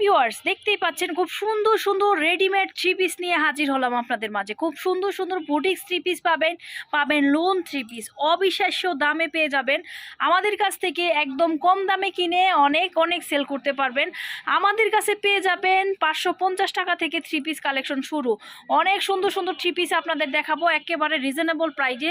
Viewers দেখতেই পাচ্ছেন খুব সুন্দর সুন্দর রেডিমেড থ্রি পিস নিয়ে হাজির হলাম আপনাদের মাঝে। খুব সুন্দর সুন্দর বুটিক্স থ্রি পিস পাবেন পাবেন লোন থ্রি পিস অবিশ্বাস্য দামে পেয়ে যাবেন। আমাদের কাছ থেকে একদম কম দামে কিনে অনেক অনেক সেল করতে পারবেন। আমাদের কাছে পেয়ে যাবেন পাঁচশো পঞ্চাশ টাকা থেকে থ্রি পিস কালেকশন শুরু। অনেক সুন্দর সুন্দর থ্রি পিস আপনাদের দেখাবো, একেবারে রিজনেবল প্রাইজে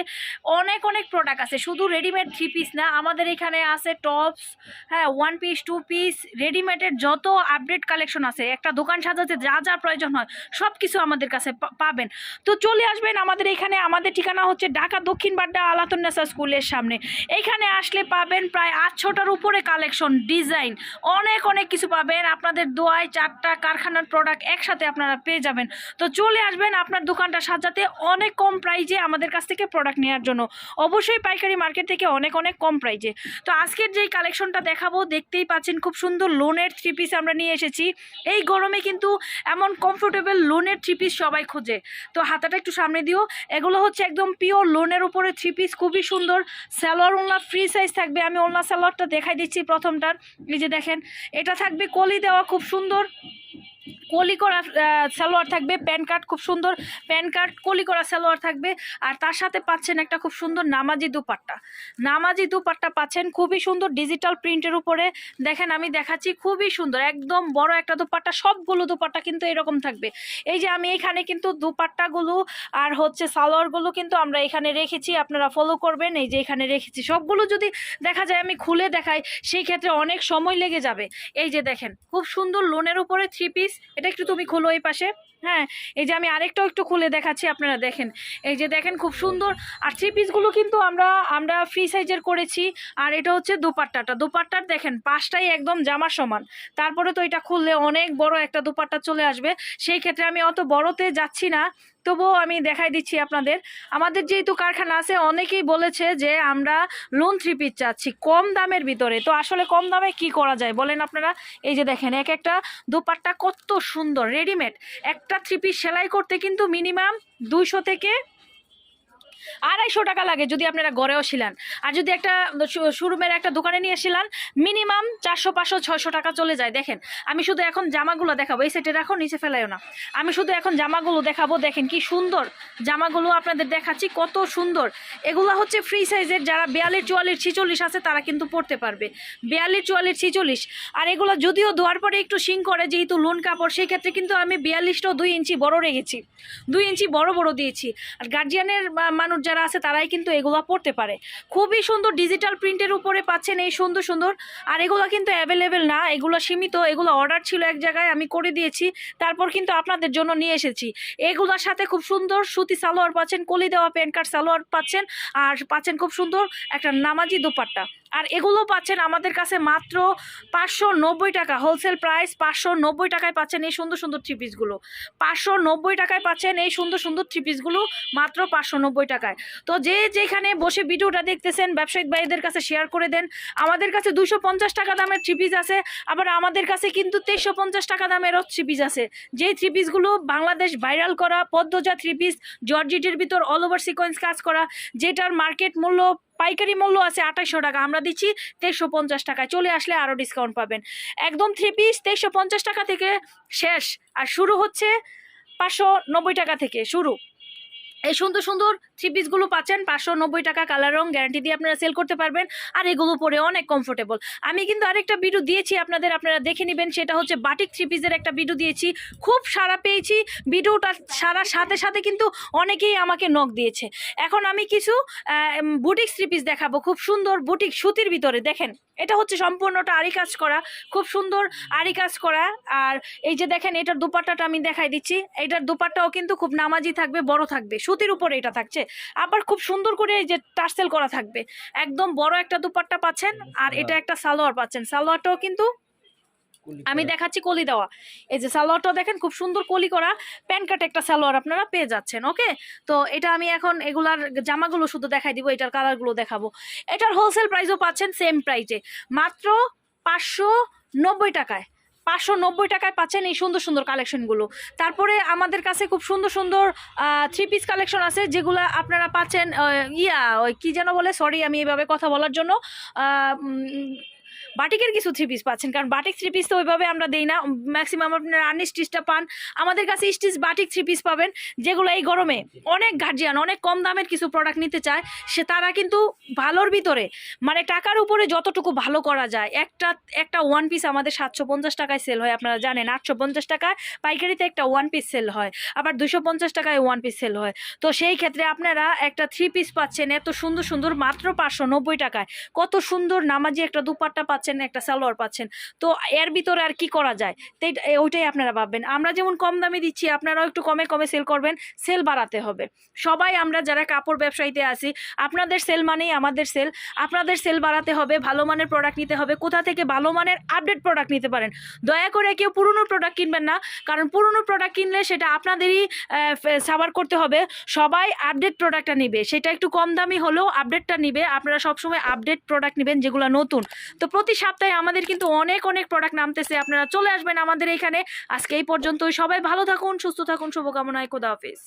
অনেক অনেক প্রোডাক্ট আছে। শুধু রেডিমেড থ্রি পিস না, আমাদের এখানে আছে টপস হ্যাঁ ওয়ান পিস টু পিস রেডিমেডের যত আপডেট কালেকশন আছে, একটা দোকান সাজাতে যা যা প্রয়োজন হয় সব কিছু আমাদের কাছে পাবেন। তো চলে আসবেন আমাদের এখানে, আমাদের ঠিকানা হচ্ছে ঢাকা দক্ষিণ বাড্ডা আলাতুন্নেসা স্কুলের সামনে। এইখানে আসলে পাবেন প্রায় আটশোটার উপরে কালেকশন ডিজাইন অনেক অনেক কিছু পাবেন। আপনাদের দোয়ায় চারটা কারখানার প্রোডাক্ট একসাথে আপনারা পেয়ে যাবেন। তো চলে আসবেন আপনার দোকানটা সাজাতে অনেক কম প্রাইজে আমাদের কাছ থেকে প্রোডাক্ট নেওয়ার জন্য। অবশ্যই পাইকারি মার্কেট থেকে অনেক অনেক কম প্রাইজে তো আজকের যেই কালেকশনটা দেখাবো, দেখতেই পাচ্ছেন খুব সুন্দর লোনের থ্রি পিস আমরা নিয়ে এসেছি। এই গরমে কিন্তু এমন কমফোর্টেবল লোনের থ্রি পিস সবাই খোঁজে। তো হাতাটা একটু সামনে দিও। এগুলো হচ্ছে একদম পিওর লোনের উপরে থ্রি পিস খুবই সুন্দর। স্যালোয়ার ওনলা ফ্রি সাইজ থাকবে। আমি ওনলা স্যালোয়ারটা দেখাই দিচ্ছি প্রথমটার। এই যে দেখেন, এটা থাকবে কলি দেওয়া, খুব সুন্দর। কলি করা সালোয়ার থাকবে প্যান কার্ড খুব সুন্দর প্যান কার্ড কলি করা সালোয়ার থাকবে, আর তার সাথে পাচ্ছেন একটা খুব সুন্দর নামাজি দুপাট্টা। নামাজি দুপাট্টা পাচ্ছেন খুবই সুন্দর ডিজিটাল প্রিন্টের উপরে। দেখেন আমি দেখাচ্ছি, খুবই সুন্দর, একদম বড় একটা দুপাট্টা, সবগুলো দুপাট্টা কিন্তু এরকম থাকবে। এই যে আমি এখানে কিন্তু দুপাট্টাগুলো আর হচ্ছে সালোয়ারগুলো কিন্তু আমরা এখানে রেখেছি, আপনারা ফলো করবেন, এই যে এখানে রেখেছি। সবগুলো যদি দেখা যায় আমি খুলে দেখাই, সেই ক্ষেত্রে অনেক সময় লেগে যাবে। এই যে দেখেন, খুব সুন্দর লোনের উপরে থ্রি পিস একটু তুমি খোলো এই পাশে। হ্যাঁ এই যে আমি আরেকটাও একটু খুলে দেখাচ্ছি, আপনারা দেখেন। এই যে দেখেন খুব সুন্দর। আর থ্রি পিসগুলো কিন্তু আমরা আমরা ফ্রি সাইজের করেছি। আর এটা হচ্ছে দুপাট্টাটা। দুপাট্টার দেখেন, পাশটাই একদম জামার সমান। তারপরে তো এটা খুললে অনেক বড় একটা দুপাট্টা চলে আসবে। সেই ক্ষেত্রে আমি অত বড়তে যাচ্ছি না। তবুও আমি দেখাই দিচ্ছি আপনাদের। আমাদের যেহেতু কারখানা আছে, অনেকেই বলেছে যে আমরা লোন থ্রি পিস চাচ্ছি কম দামের ভিতরে। তো আসলে কম দামে কি করা যায় বলেন আপনারা? এই যে দেখেন, এক একটা দুপাট্টা কত সুন্দর রেডিমেড একটা থ্রি পিস সেলাই করতে কিন্তু মিনিমাম দুইশো থেকে আড়াইশো টাকা লাগে যদি আপনারা গড়েও ছিলেন আর যদি একটা শোরুমের একটা দোকানে নিয়ে ছিলেন মিনিমাম চারশো, পাঁচশো, ছয়শো টাকা চলে যায়। দেখেন, আমি শুধু এখন জামাগুলো দেখাবো, এই সেটে রাখো নিচে ফেলাইও না। আমি শুধু এখন জামাগুলো দেখাবো, দেখেন কি সুন্দর। জামাগুলো আপনাদের দেখাচ্ছি, কত সুন্দর। এগুলো হচ্ছে ফ্রি সাইজের, যারা বিয়াল্লিশ, চুয়াল্লিশ, ছিচল্লিশ আছে, তারা কিন্তু পড়তে পারবে। বিয়াল্লিশ, চুয়াল্লিশ, ছিচল্লিশ। আর এগুলো যদিও ধোয়ার পরে একটু শিং করে, যেহেতু লোন কাপড়, সেই ক্ষেত্রে কিন্তু আমি বিয়াল্লিশটাও দুই ইঞ্চি বড় রেখেছি। দুই ইঞ্চি বড় বড় দিয়েছি। আর গার্জিয়ানের মানুষ যারা আছে, তারাই কিন্তু এগুলো পড়তে পারে। খুবই সুন্দর ডিজিটাল প্রিন্টের উপরে পাচ্ছেন এই সুন্দর সুন্দর। আর এগুলো কিন্তু অ্যাভেলেবেল না, এগুলো সীমিত, এগুলো অর্ডার ছিল এক জায়গায়, আমি করে দিয়েছি, তারপর কিন্তু আপনাদের জন্য নিয়ে এসেছি। এগুলোর সাথে খুব সুন্দর সুতি সালোয়ার পাচ্ছেন, কলি দেওয়া প্যান্ট কার্ড সালোয়ার পাচ্ছেন, আর পাচ্ছেন খুব সুন্দর একটা নামাজি দোপাট্টা। আর এগুলো পাচ্ছেন আমাদের কাছে মাত্র পাঁচশো নব্বই টাকা। হোলসেল প্রাইস পাঁচশো নব্বই টাকায় পাচ্ছেন এই সুন্দর সুন্দর থ্রি পিসগুলো পাঁচশো নব্বই টাকায় পাচ্ছেন এই সুন্দর সুন্দর থ্রি পিসগুলো মাত্র পাঁচশো নব্বই টাকায়। তো যে যেখানে বসে ভিডিওটা দেখতেছেন, ব্যবসায়িক ভাইদের কাছে শেয়ার করে দেন, আমাদের কাছে দুশো পঞ্চাশ টাকা দামের থ্রি পিস আছে, আবার আমাদের কাছে কিন্তু তেইশশো পঞ্চাশ টাকা দামেরও থ্রি পিস আছে। যেই থ্রি পিসগুলো বাংলাদেশ ভাইরাল করা, পদ্মজা থ্রি পিস জর্জিটের ভিতর অল ওভার সিকোয়েন্স কাজ করা, যেটার মার্কেট মূল্য পাইকারি মূল্য আছে আঠাশশো টাকা, আমরা দিচ্ছি তেইশশো পঞ্চাশ টাকায় চলে আসলে আরও ডিসকাউন্ট পাবেন। একদম থ্রি পিস তেইশশো পঞ্চাশ টাকা থেকে শেষ। আর শুরু হচ্ছে পাঁচশো নব্বই টাকা থেকে, শুরু। এই সুন্দর সুন্দর থ্রি পিসগুলো পাচ্ছেন, পাঁচশো নব্বই টাকা কালার রং গ্যারান্টি দিয়ে আপনারা সেল করতে পারবেন, আর এগুলো পরে অনেক কমফোর্টেবল আমি কিন্তু আরেকটা ভিডিও দিয়েছি, আপনাদের, আপনারা দেখে নেবেন, সেটা হচ্ছে বাটিক থ্রি পিসের একটা ভিডিও দিয়েছি। খুব সারা পেয়েছি ভিডিওটা সারার সাথে সাথে কিন্তু অনেকেই আমাকে নখ দিয়েছে। এখন আমি কিছু বুটিক থ্রি পিস দেখাবো, খুব সুন্দর বুটিক সুতির ভিতরে, দেখেন, এটা হচ্ছে সম্পূর্ণটা আরি কাজ করা, খুব সুন্দর আরি কাজ করা, আর এই যে দেখেন, এটার দুপাট্টাটা আমি দেখাই দিচ্ছি, এটার দুপাট্টাও কিন্তু খুব নামাজি থাকবে, বড় থাকবে, সুতির উপরে এটা থাকছে। আবার খুব সুন্দর করে এই যে টার্সেল করা থাকবে। একদম বড় একটা দুপাট্টা পাচ্ছেন আর এটা একটা সালোয়ার পাচ্ছেন। সালোয়ারটাও কিন্তু আমি দেখাচ্ছি কলি দেওয়া। এই যে সালোয়ারটা দেখেন খুব সুন্দর কলি করা। প্যান্ট কাট একটা সালোয়ার আপনারা পেয়ে যাচ্ছেন ওকে? তো এটা আমি এখন এগুলার জামাগুলো শুধু দেখাই দিব এটার কালারগুলো দেখাবো। এটার হোলসেল প্রাইসও পাচ্ছেন সেম প্রাইজে মাত্র পাঁচশো নব্বই টাকায়। পাঁচশো নব্বই টাকায় পাচ্ছেন এই সুন্দর সুন্দর কালেকশনগুলো তারপরে আমাদের কাছে খুব সুন্দর সুন্দর থ্রি পিস কালেকশন আছে, যেগুলো আপনারা পাচ্ছেন ইয়া, ওই কী যেন বলে সরি আমি এভাবে কথা বলার জন্য বাটিকের কিছু থ্রি পিস পাচ্ছেন। কারণ বাটিক থ্রি পিস তো ওইভাবে আমরা দেই না। ম্যাক্সিমাম আপনারা আর্নি স্টিচটা পান। আমাদের কাছে স্টিচ বাটিক থ্রি পিস পাবেন, যেগুলো এই গরমে অনেক গার্জিয়ান অনেক কম দামের কিছু প্রোডাক্ট নিতে চায়, সে তারা কিন্তু ভালোর ভিতরে মানে টাকার উপরে যতটুকু ভালো করা যায়, একটা একটা ওয়ান পিস আমাদের সাতশো পঞ্চাশ টাকায় সেল হয়, আপনারা জানেন। আটশো পঞ্চাশ টাকায় পাইকারিতে একটা ওয়ান পিস সেল হয়, আবার দুশো পঞ্চাশ টাকায় ওয়ান পিস সেল হয়। তো সেই ক্ষেত্রে আপনারা একটা থ্রি পিস পাচ্ছেন, এত সুন্দর সুন্দর, মাত্র পাঁচশো নব্বই টাকায়। কত সুন্দর, নামাজি একটা দুপাট্টা পাচ্ছেন। একটা সালোয়ার পাচ্ছেন। তো এর ভিতরে আর কি করা যায়? তো ওইটাই আপনারা ভাববেন। আমরা যেমন কম দামে দিচ্ছি, আপনারাও একটু কমে কমে সেল করবেন সেল বাড়াতে হবে। সবাই আমরা যারা কাপড় ব্যবসায়ীতে আছি, আপনাদের সেল মানেই আমাদের সেল আপনাদের সেল বাড়াতে হবে, ভালো মানের প্রোডাক্ট নিতে হবে, কোথা থেকে ভালো মানের আপডেট প্রোডাক্ট নিতে পারেন। দয়া করে কেউ পুরনো প্রোডাক্ট কিনবেন না, কারণ পুরনো প্রোডাক্ট কিনলে সেটা আপনাদেরই সাবার করতে হবে। সবাই আপডেট প্রোডাক্টটা নিবে। সেটা একটু কম দামি হলেও আপডেটটা নিবে। আপনারা সবসময় আপডেট প্রোডাক্ট নেবেন যেগুলো নতুন। তো সপ্তাহে আমাদের কিন্তু অনেক অনেক প্রোডাক্ট নামতেছে। আপনারা চলে আসবেন আমাদের এখানে। আজকে এই পর্যন্তই। সবাই ভালো থাকুন, সুস্থ থাকুন। শুভকামনায়। খোদা হাফিজ।